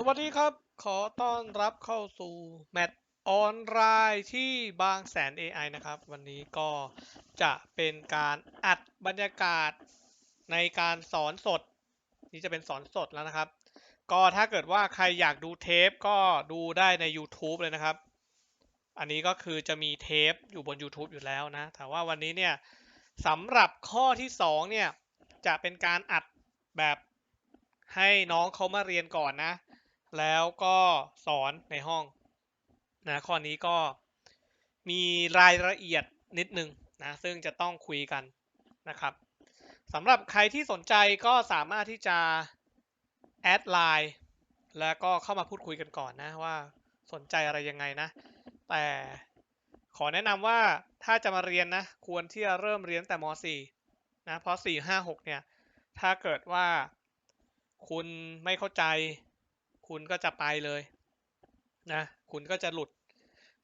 สวัสดีครับ ขอต้อนรับเข้าสู่แมตช์ออนไลน์ที่บางแสน AI นะครับ วันนี้ก็จะเป็นการอัดบรรยากาศในการสอนสด นี่จะเป็นสอนสดแล้วนะครับ ก็ถ้าเกิดว่าใครอยากดูเทปก็ดูได้ใน YouTube เลยนะครับ อันนี้ก็คือจะมีเทปอยู่บน YouTube อยู่แล้วนะ แต่ว่าวันนี้เนี่ยสำหรับข้อที่สองเนี่ยจะเป็นการอัดแบบให้น้องเขามาเรียนก่อนนะ แล้วก็สอนในห้องนะข้อนี้ก็มีรายละเอียดนิดนึงนะซึ่งจะต้องคุยกันนะครับสำหรับใครที่สนใจก็สามารถที่จะแอดไลน์แล้วก็เข้ามาพูดคุยกันก่อนนะว่าสนใจอะไรยังไงนะ แต่ขอแนะนำว่าถ้าจะมาเรียนนะ ควรที่จะเริ่มเรียนแต่ม .4 นะเพราะ 4 5 6 เนี่ย ถ้าเกิดว่าคุณไม่เข้าใจ คุณก็จะไปเลยนะคุณก็จะหลุด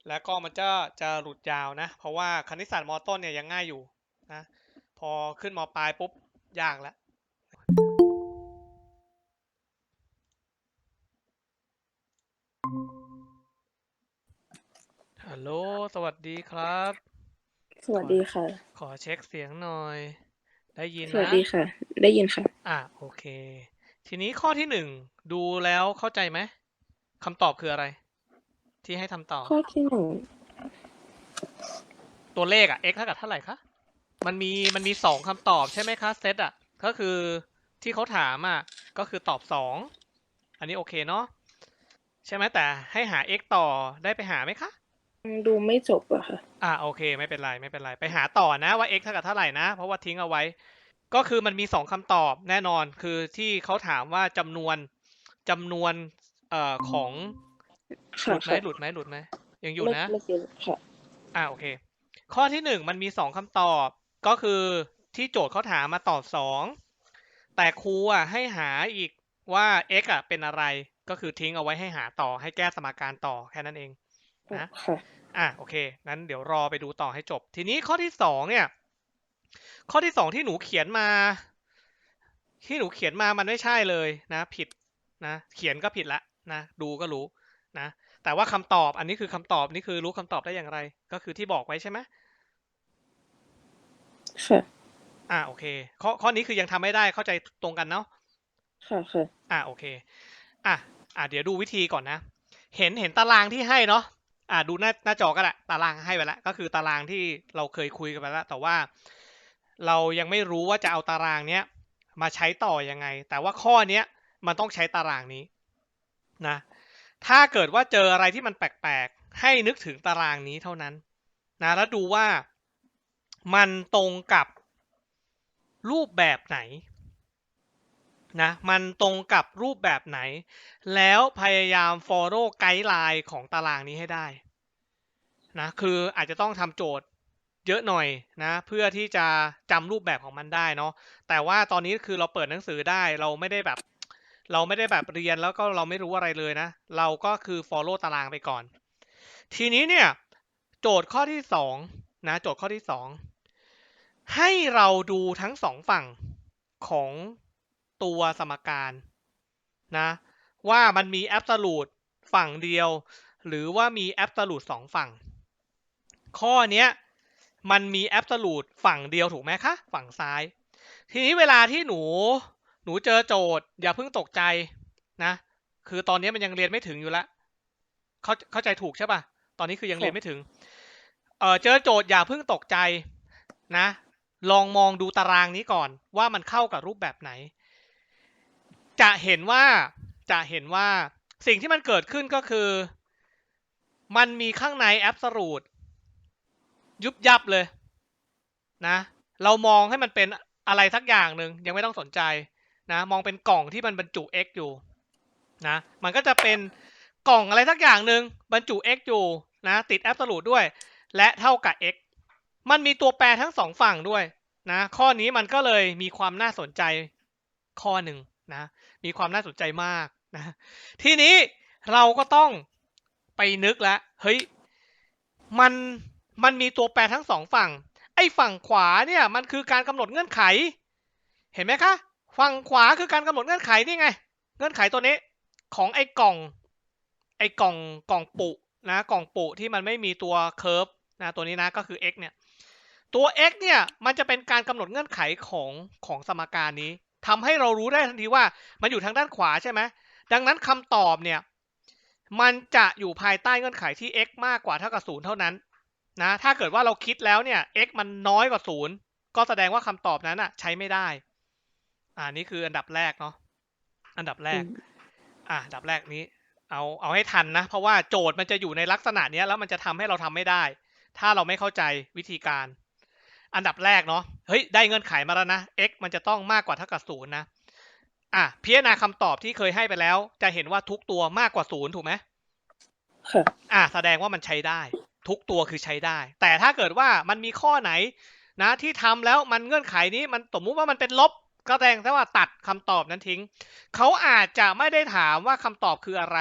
แล้วก็มันจะจะหลุดยาวนะ เพราะว่าคณิตศาสตร์มต้นเนี่ยยังง่ายอยู่นะพอขึ้นมปลายปุ๊บยากแล้วฮัลโหลสวัสดีครับ สวัสดีค่ะ ขอเช็คเสียงหน่อย ได้ยินสวัสนะดีค่ะ ได้ยินค่ะ อะโอเค ทีนี้ข้อที่หนึ่งดูแล้วเข้าใจไหมคำตอบคืออะไร ที่ให้ทำต่อ ข้อที่หนึ่งตัวเลขอะ x เท่ากับเท่าไหร่คะมันมีมันมีสองคำตอบใช่ไหมคะเซตอะก็คือที่เขาถามอะก็คือตอบสองอันนี้โอเคเนาะใช่ไหมแต่ให้หา x ต่อได้ไปหาไหมคะดูไม่จบอะค่ะ อ่าโอเค ไม่เป็นไรไม่เป็นไร ไปหาต่อนะว่า x เท่ากับเท่าไหร่นะ เพราะว่าทิ้งเอาไว้ ก็คือมันมีสองคำตอบแน่นอนคือที่เขาถามว่าจำนวนจำนวนเอ่อของหค่ะลุดไหมค่ะหลุดไหมหลุดไหมยังอยู่เมื่นะเมื่อกี้ค่ะอ่าโอเค ข้อที่หนึ่งมันมีสองคำตอบก็คือที่โจทย์เขาถามมาตอบสองแต่ครูอะให้หาอีกว่า x อะเป็นอะไรก็คือทิ้งเอาไว้ให้หาต่อให้แก้สมการต่อแค่นั้นเองนะค่ะอะโอเคงั้นเดี๋ยวรอไปดูต่อให้จบ ทีนี้ข้อที่สองเนี่ย ข้อที่สองที่หนูเขียนมา ที่หนูเขียนมามันไม่ใช่เลยนะ ผิดนะเขียนก็ผิดละนะดูก็รู้นะแต่ว่าคำตอบอันนี้คือคำตอบนี่คือรู้คำตอบได้อย่างไร ก็คือที่บอกไว้ใช่ไหมค่ะอ่าโอเคข้อข้อนี้คือยังทำไม่ได้เข้าใจตรงกันเนาะค่ะค่ะอ่าโอเคอะอะเดี๋ยวดูวิธีก่อนนะ เห็นเห็นตารางที่ให้เนาะอ่าดูหน้าหน้าจอก็แหละตารางให้ไปแล้วก็คือตารางที่เราเคยคุยกันไปแล้วแต่ว่า เรายังไม่รู้ว่าจะเอาตารางเนี้ยมาใช้ต่อยังไง แต่ว่าข้อเนี้ยมันต้องใช้ตารางนี้นะ ถ้าเกิดว่าเจออะไรที่มันแปลกๆ ให้นึกถึงตารางนี้เท่านั้นนะแล้วดูว่ามันตรงกับรูปแบบไหนนะมันตรงกับรูปแบบไหน แล้วพยายาม follow ไกด์ไลน์ของตารางนี้ให้ได้นะคืออาจจะต้องทำโจทย์ เยอะหน่อยนะ เพื่อที่จะจำรูปแบบของมันได้เนาะแต่ว่าตอนนี้คือเราเปิดหนังสือได้เราไม่ได้แบบ เราไม่ได้แบบเรียนแล้วก็เราไม่รู้อะไรเลยนะ เราก็คือ follow ตารางไปก่อน ทีนี้เนี่ย โจทย์ข้อที่สองนะโจทย์ข้อที่สองให้เราดูทั้งสองฝั่งของตัวสมการนะ ว่ามันมี absolute ฝั่งเดียว หรือว่ามี absolute สองฝั่ง ข้อเนี้ย มันมี absolute ฝั่งเดียวถูกไหมคะ ฝั่งซ้าย ทีนี้เวลาที่หนูหนูเจอโจทย์ อย่าเพิ่งตกใจนะ คือตอนนี้มันยังเรียนไม่ถึงอยู่ล้วเข้าเข้าใจถูกใช่ปะตอนนี้คือยังเรียนไม่ถึง เออเจอโจทย์อย่าเพิ่งตกใจนะ ลองมองดูตารางนี้ก่อน ว่ามันเข้ากับรูปแบบไหน จะเห็นว่าจะเห็นว่าสิ่งที่มันเกิดขึ้นก็คือ มันมีข้างใน absolute ยุบยับเลยนะ เรามองให้มันเป็นอะไรสักอย่างหนึ่งยังไม่ต้องสนใจนะ มองเป็นกล่องที่มันบรรจุ x อยู่นะ มันก็จะเป็นกล่องอะไรสักอย่างหนึ่งบรรจุ x อยู่นะติด absolute ด้วย และเท่ากับ x มันมีตัวแปรทั้งสองฝั่งด้วยนะ ข้อนี้มันก็เลยมีความน่าสนใจข้อหนึ่งนะ มีความน่าสนใจมากนะ ทีนี้เราก็ต้องไปนึกแล้วเฮ้ย มัน มันมีตัวแปรทั้งสองฝั่ง ไอ้ฝั่งขวาเนี่ยมันคือการกำหนดเงื่อนไข เห็นไหมคะ ฝั่งขวาคือการกำหนดเงื่อนไขนี่ไง เงื่อนไขตัวนี้ของไอ้กล่อง ไอ้กล่องกล่องปุนะ กล่องปุที่มันไม่มีตัวเคิร์ฟนะตัวนี้นะก็คือ x เนี่ย ตัว x เนี่ยมันจะเป็นการกำหนดเงื่อนไขของของสมการนี้ทำให้เรารู้ได้ทันทีว่ามันอยู่ทางด้านขวาใช่ไหมดังนั้นคำตอบเนี่ยมันจะอยู่ภายใต้เงื่อนไขที่ x มากกว่าเท่ากับศูนย์เท่านั้น นะถ้าเกิดว่าเราคิดแล้วเนี่ย x มันน้อยกว่าศูนย์ก็แสดงว่าคำตอบนั้นอะใช้ไม่ได้ อ่านี่คืออันดับแรกเนาะอันดับแรกอืมอะอันดับแรกนี้ เอาเอาให้ทันนะ เพราะว่าโจทย์มันจะอยู่ในลักษณะเนี้ยแล้วมันจะทำให้เราทำไม่ได้ ถ้าเราไม่เข้าใจวิธีการ อันดับแรกเนาะเฮ้ยได้เงื่อนไขมาแล้วนะ x มันจะต้องมากกว่าเท่ากับศูนย์นะอะพิจารณาคำตอบที่เคยให้ไปแล้ว จะเห็นว่าทุกตัวมากกว่าศูนย์ถูกไหมค่ะอะแสดงว่ามันใช้ได้ ทุกตัวคือใช้ได้ แต่ถ้าเกิดว่ามันมีข้อไหนนะที่ทำแล้วมันเงื่อนไขนี้มันสมมุติว่ามันเป็นลบก็แสดงว่าตัดคำตอบนั้นทิ้ง เขาอาจจะไม่ได้ถามว่าคำตอบคืออะไร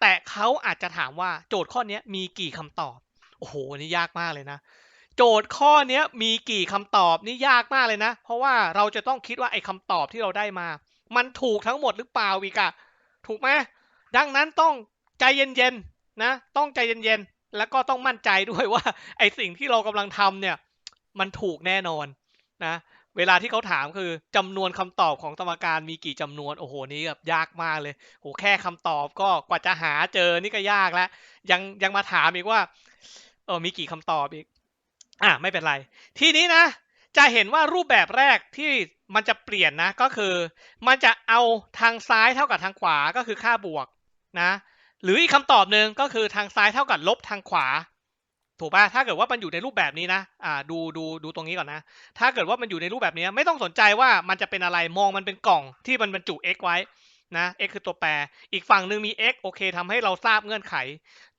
แต่เขาอาจจะถามว่าโจทย์ข้อนี้มีกี่คำตอบ โอ้โห นี่ยากมากเลยนะ โจทย์ข้อนี้มีกี่คำตอบนี่ยากมากเลยนะ เพราะว่าเราจะต้องคิดว่าไอ้คำตอบที่เราได้มา มันถูกทั้งหมดหรือเปล่าวิกะ ถูกไหม ดังนั้นต้องใจเย็นๆนะ ต้องใจเย็นๆ แล้วก็ต้องมั่นใจด้วยว่า ไอสิ่งที่เรากำลังทำเนี่ย มันถูกแน่นอนนะ เวลาที่เขาถามคือจำนวนคำตอบของสมการมีกี่จำนวนโอ้โหนี่แบบยากมากเลยโหแค่คำตอบก็กว่าจะหาเจอนี่ก็ยากแล้ว ยังยังมาถามอีกว่าเออมีกี่คำตอบอีก อะไม่เป็นไร ทีนี้นะ จะเห็นว่ารูปแบบแรกที่มันจะเปลี่ยนนะ ก็คือ มันจะเอาทางซ้ายเท่ากับทางขวาก็คือค่าบวกนะ หรืออีกคำตอบหนึ่งก็คือทางซ้ายเท่ากับลบทางขวา ถูกปะถ้าเกิดว่ามันอยู่ในรูปแบบนี้นะอ่าดูดูดูตรงนี้ก่อนนะ ถ้าเกิดว่ามันอยู่ในรูปแบบนี้ไม่ต้องสนใจว่ามันจะเป็นอะไรมองมันเป็นกล่องที่มันบรรจุ x ไว้นะ x คือตัวแปร อีกฝั่งหนึ่งมี x โอเคทำให้เราทราบเงื่อนไข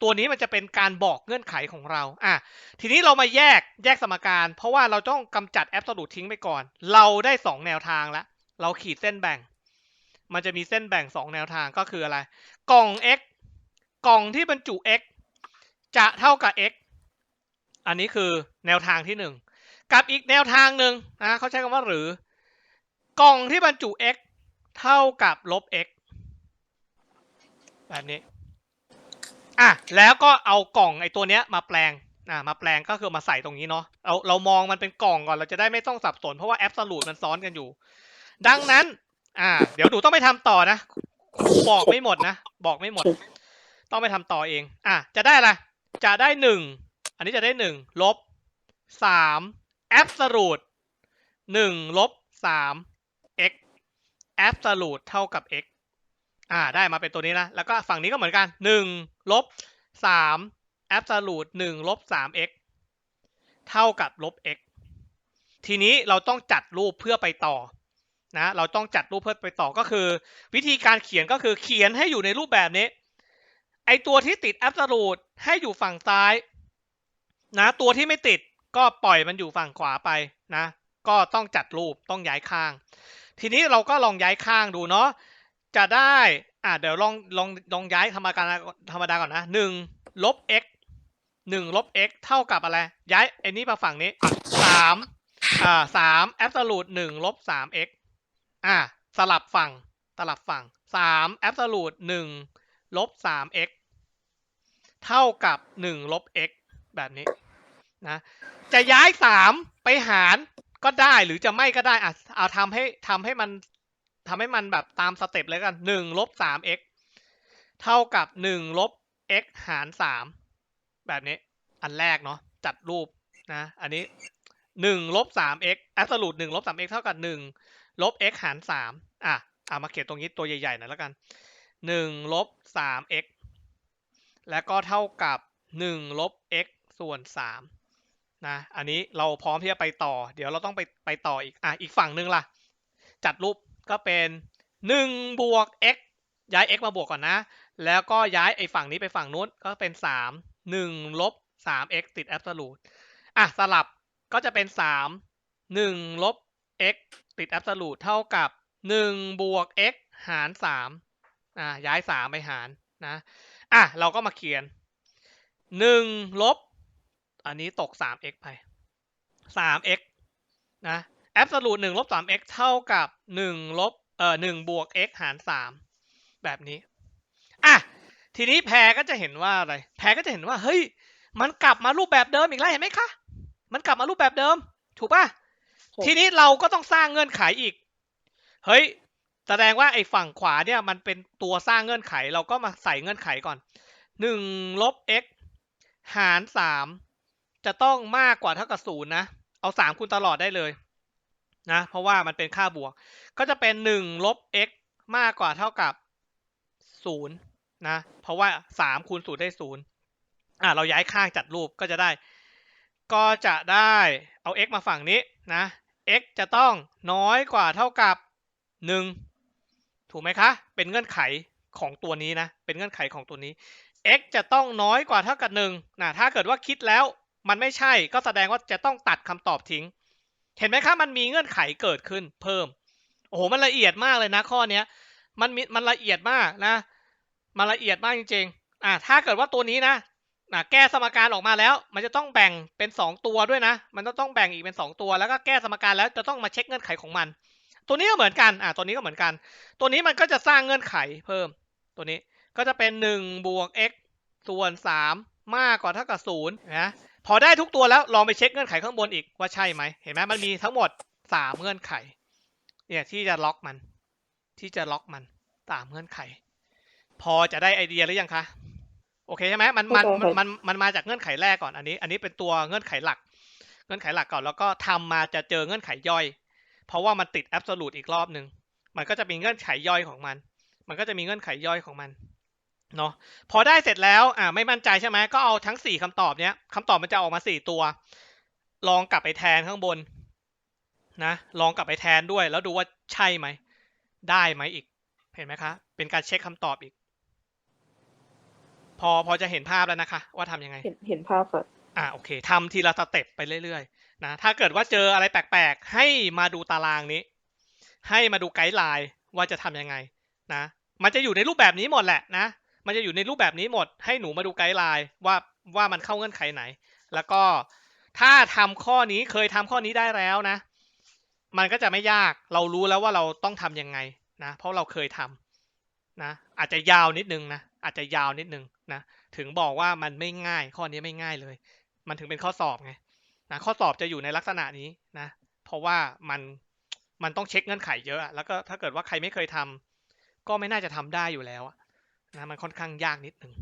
ตัวนี้มันจะเป็นการบอกเงื่อนไขของเรา อะ ทีนี้เรามาแยกแยกสมการ เพราะว่าเราต้องกำจัดแอบสูตทิ้งไปก่อน เราได้ 2 แนวทางแล้ว เราขีดเส้นแบ่ง มันจะมีเส้นแบ่ง 2 แนวทางก็คืออะไร กล่อง x กล่องที่บรรจุ x จะเท่ากับ x อันนี้คือแนวทางที่1กับอีกแนวทางหนึ่งนะเขาใช้คำว่าหรือกล่องที่บรรจุ x เท่ากับลบ x แบบนี้อะแล้วก็เอากล่องไอ้ตัวเนี้ยมาแปลงอะมาแปลงก็คือมาใส่ตรงนี้เนาะเราเรามองมันเป็นกล่องก่อนเราจะได้ไม่ต้องสับสน เพราะว่าแอปสลูดมันซ้อนกันอยู่ ดังนั้น อ่า เดี๋ยวหนูต้องไปทำต่อนะครูบอกไม่หมดนะ บอกไม่หมด ต้องไปทำต่อเอง อะ จะได้อะไร จะได้หนึ่ง อันนี้จะได้หนึ่งลบสามแอบสลูดหนึ่งลบสาม x แอบสลูดเท่ากับ x อ่า ได้มาเป็นตัวนี้นะ แล้วก็ฝั่งนี้ก็เหมือนกันหนึ่งลบสามแอบสูตหนึ่งลบสาม x เท่ากับลบ x ทีนี้เราต้องจัดรูปเพื่อไปต่อนะ เราต้องจัดรูปเพื่อไปต่อก็คือ วิธีการเขียนก็คือเขียนให้อยู่ในรูปแบบนี้ ไอตัวที่ติด absolute ให้อยู่ฝั่งซ้าย นะ ตัวที่ไม่ติดก็ปล่อยมันอยู่ฝั่งขวาไปนะ ก็ต้องจัดรูปต้องย้ายข้าง ทีนี้เราก็ลองย้ายข้างดูเนาะจะได้อ่าเดี๋ยวลองลองลองย้ายธรรมดาธรรมดาก่อนนะหนึ่งลบ x หนึ่งลบ x เท่ากับอะไร ย้ายไอ้นี้มาฝั่งนี้สามอ่าสาม absolute หนึ่งลบสาม x อ่าสลับฝั่งสลับฝั่งสาม absolute หนึ่ง ลบสาม x เท่ากับหนึ่งลบ x แบบนี้นะจะย้ายสามไปหารก็ได้หรือจะไม่ก็ได้อะเอาทำให้ทำให้มันทำให้มันแบบตามสเต็ปเลยกันหนึ่งลบสาม x เท่ากับหนึ่งลบ x หารสามแบบนี้อันแรกเนาะจัดรูปนะอันนี้หนึ่งลบสาม x absolute หนึ่งลบสาม x เท่ากับหนึ่งลบ x หารสามอะเอามาเขียนตรงนี้ตัวใหญ่ๆหน่อยแล้วกัน หนึ่งลบสาม x แล้วก็เท่ากับหนึ่งลบ x ส่วนสามนะอันนี้เราพร้อมที่จะไปต่อ เดี๋ยวเราต้องไปไปต่ออีกอะอีกฝั่งหนึ่งล่ะ จัดรูปก็เป็น1บวก x ย้าย x มาบวกก่อนนะ แล้วก็ย้ายไอ้ฝั่งนี้ไปฝั่งนู้นก็เป็น3 1ลบ 3x ติด absolute อะสลับก็จะเป็น3 1ลบ x ติด absolute เท่ากับ1บวก x หาร3 อะย้าย3ไปหารนะอะเราก็มาเขียน1ลบ อันนี้ตก 3x ไป 3x นะ absolute 1ลบ 3x เท่ากับ1ลบเอ่อ1บวก x หาร3แบบนี้ทีนี้แพรก็จะเห็นว่าอะไร แพรก็จะเห็นว่า เฮ้ย มันกลับมารูปแบบเดิมอีกแล้วเห็นไหมคะ มันกลับมารูปแบบเดิม ถูกป่ะครับทีนี้เราก็ต้องสร้างเงื่อนไขอีก เฮ้ย แสดงว่าไอ้ฝั่งขวาเนี่ยมันเป็นตัวสร้างเงื่อนไข เราก็มาใส่เงื่อนไขก่อนหนึ่งลบ x หารสามจะต้องมากกว่าเท่ากับศูนย์นะ เอาสามคูณตลอดได้เลยนะ เพราะว่ามันเป็นค่าบวก ก็จะเป็นหนึ่งลบ x มากกว่าเท่ากับศูนย์นะ เพราะว่าสามคูณศูนย์ได้ศูนย์อะเราย้ายข้างจัดรูปก็จะได้ ก็จะได้เอา x มาฝั่งนี้นะ x จะต้องน้อยกว่าเท่ากับหนึ่ง ถูกไหมคะ เป็นเงื่อนไขของตัวนี้นะ เป็นเงื่อนไขของตัวนี้ x จะต้องน้อยกว่าเท่ากับหนึ่งนะถ้าเกิดว่าคิดแล้วมันไม่ใช่ก็แสดงว่าจะต้องตัดคำตอบทิ้ง เห็นไหมคะมันมีเงื่อนไขเกิดขึ้นเพิ่ม โอ้โหมันละเอียดมากเลยนะข้อเนี้ยมันมันละเอียดมากนะมันละเอียดมากจริงๆ อ่าถ้าเกิดว่าตัวนี้นะอ่าแก้สมการออกมาแล้ว มันจะต้องแบ่งเป็นสองตัวด้วยนะ มันจะต้องแบ่งอีกเป็นสองตัว แล้วก็แก้สมการแล้วจะต้องมาเช็คเงื่อนไขของมัน ตัวนี้ก็เหมือนกัน อ่าตัวนี้ก็เหมือนกัน ตัวนี้มันก็จะสร้างเงื่อนไขเพิ่ม ตัวนี้ก็จะเป็นหนึ่งบวก x ส่วนสามมากกว่าเท่ากับศูนย์นะ พอได้ทุกตัวแล้วลองไปเช็คเงื่อนไขข้างบนอีกว่าใช่ไหม เห็นไหมมันมีทั้งหมดสามเงื่อนไข เนี่ยที่จะล็อกมัน ที่จะล็อกมันสามเงื่อนไข พอจะได้ไอเดียหรือยังคะ โอเคใช่ไหมมันมันเข้าใจมันมันมันมาจากเงื่อนไขแรกก่อนอันนี้ อันนี้เป็นตัวเงื่อนไขหลัก เงื่อนไขหลักก่อนแล้วก็ทำมาจะเจอเงื่อนไขย่อย เพราะว่ามันติดแอบสูตอีกรอบหนึ่งมันก็จะมีเงื่อนไขย่อยของมัน มันก็จะมีเงื่อนไขย่อยของมันเนาะพอได้เสร็จแล้วอ่าไม่มั่นใจใช่ไหมก็เอาทั้งสี่คำตอบเนี้ยคำตอบมันจะออกมาสี่ตัว ลองกลับไปแทนข้างบนนะลองกลับไปแทนด้วย แล้วดูว่าใช่ไหม ได้ไหมอีก เห็นไหมคะ เป็นการเช็คคำตอบอีก พอพอจะเห็นภาพแล้วนะคะ ว่าทำยังไง เห็นเห็นภาพค่ะ อ่าโอเคทำทีละสเต็ปไปเรื่อยๆนะถ้าเกิดว่าเจออะไรแปลกๆ ให้มาดูตารางนี้ ให้มาดูไกด์ไลน์ว่าจะทำยังไงนะมันจะอยู่ในรูปแบบนี้หมดแหละนะมันจะอยู่ในรูปแบบนี้หมด ให้หนูมาดูไกด์ไลน์ว่าว่ามันเข้าเงื่อนไขไหน แล้วก็ถ้าทำข้อนี้เคยทำข้อนี้ได้แล้วนะ มันก็จะไม่ยากเรารู้แล้วว่าเราต้องทำยังไงนะ เพราะเราเคยทำนะอาจจะยาวนิดนึงนะอาจจะยาวนิดนึงนะถึงบอกว่ามันไม่ง่ายข้อนี้ไม่ง่ายเลย มันถึงเป็นข้อสอบไงนะข้อสอบจะอยู่ในลักษณะนี้นะ เพราะว่ามันมันต้องเช็คเงื่อนไขเยอะแล้วก็ถ้าเกิดว่าใครไม่เคยทำก็ไม่น่าจะทำได้อยู่แล้วนะมันค่อนข้างยากนิดนึง